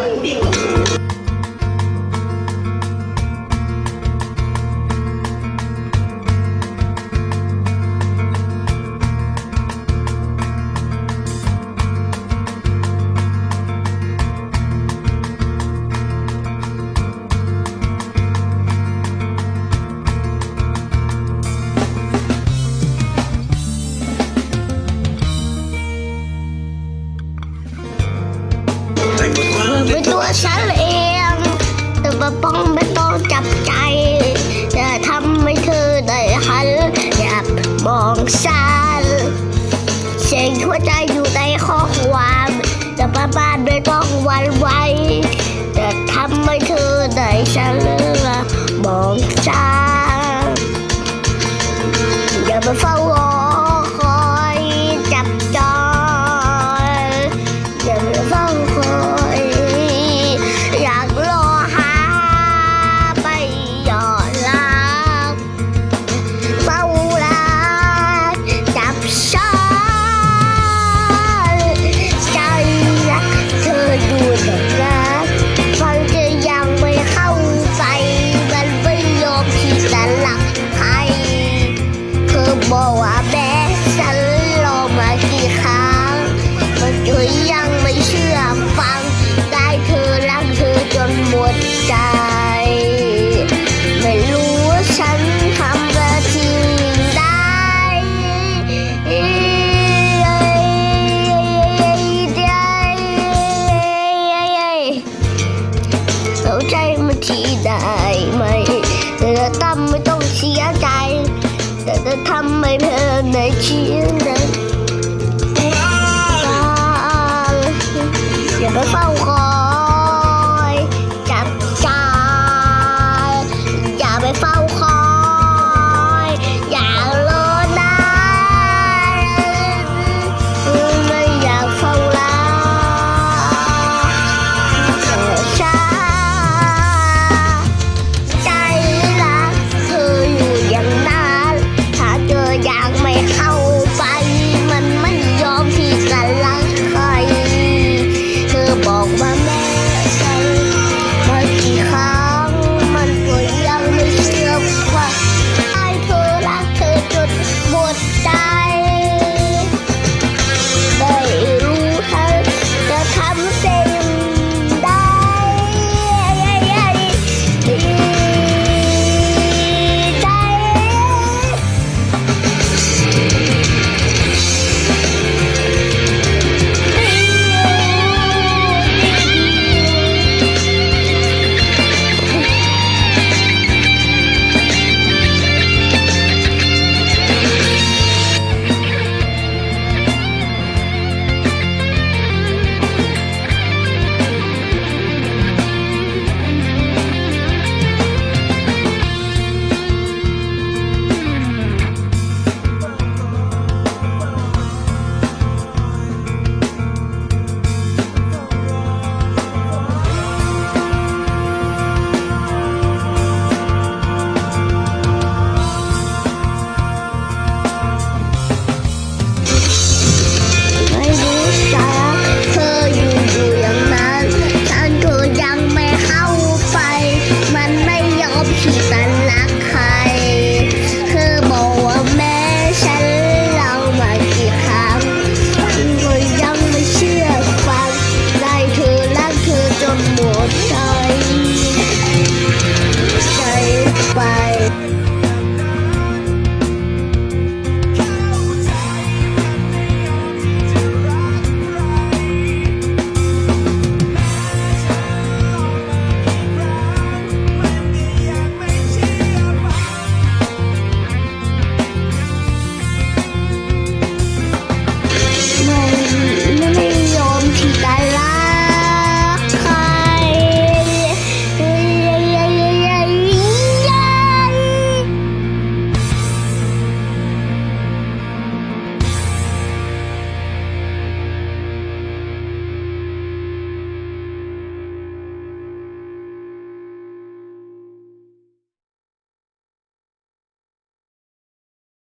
เฉันเอง แต่ว่าป้องไม่ต้องจับใจจะทำให้เธอได้หันอยากมองฉันเสียงหัวใจอยู่ในข้อความแต่ป้าบ้านไม่ต้องหวันไหว บอกว่าแม้ฉันลองมากี่ครั้งมันก็ยังไม่เชื่อฟัง ได้เธอรักเธอจนหมดใจ ไม่รู้ว่าฉันทำแบบที่ได้ เข้าใจมันทีได้ไหมแต่จะทำไม่ต้องเสียใจะทำให้เธอได้คิดนะอย่าไปเฝ้าคอ